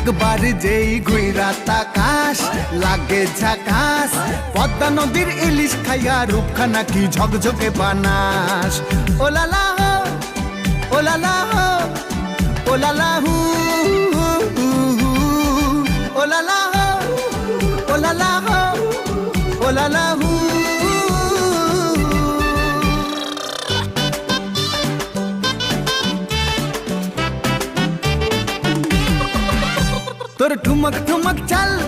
একবার যেই ঘুইরা তাকাস, লাগে ঝাকাস, পদ্মা নদীর ইলিশ খাইয়া রূপখানা কি ঝকঝকে বানাস। ওলালা হো ওলালা হো ওলালা হু ওলালা হো ওলালা হো। तोर ठुमक ठुमक चल।